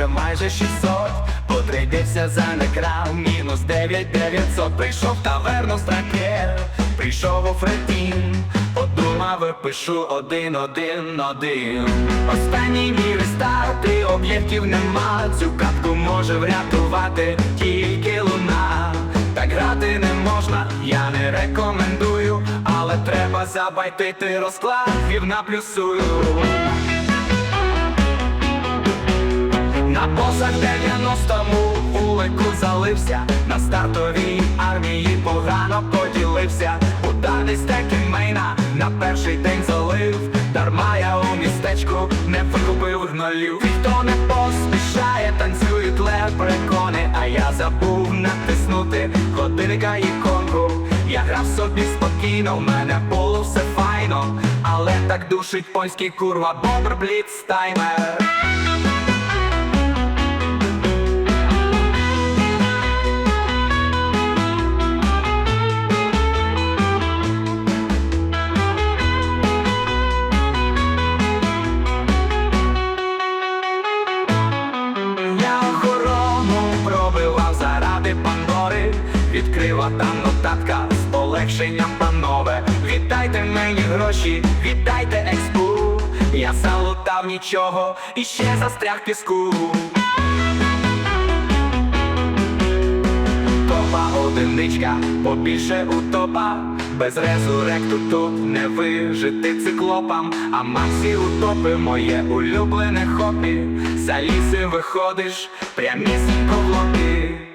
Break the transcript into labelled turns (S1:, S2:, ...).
S1: вже майже 600 Потридився за некрав, мінус 9900 Прийшов таверну стракер, прийшов у фретін Подумав і пишу один, один, один. Останній мій рестарт, і об'єктів нема. Цю катку може врятувати тільки луна. Так грати не можна, я не рекомендую. Але треба забайтити розклад, гівна плюсую На посах 90-му вулику залився, на стартовій армії погано поділився, Ударний стеки мейна на перший день залив, дарма я у містечку не викупив гнолів. Ніхто не поспішає, танцюють лепрекони, а я забув натиснути годинника іконку. Я грав собі спокійно, в мене було все файно, але так душить польський курва, бобр бліцтаймер. Я з полегшенням, панове. Віддайте мені гроші, віддайте експу. Я залутав нічого і ще застряг піску. Топа одиничка, побільше у топа Без резуректу тут не вижити циклопам А Максі утопи моє улюблене хобі За ліси виходиш, прямісінько в лобі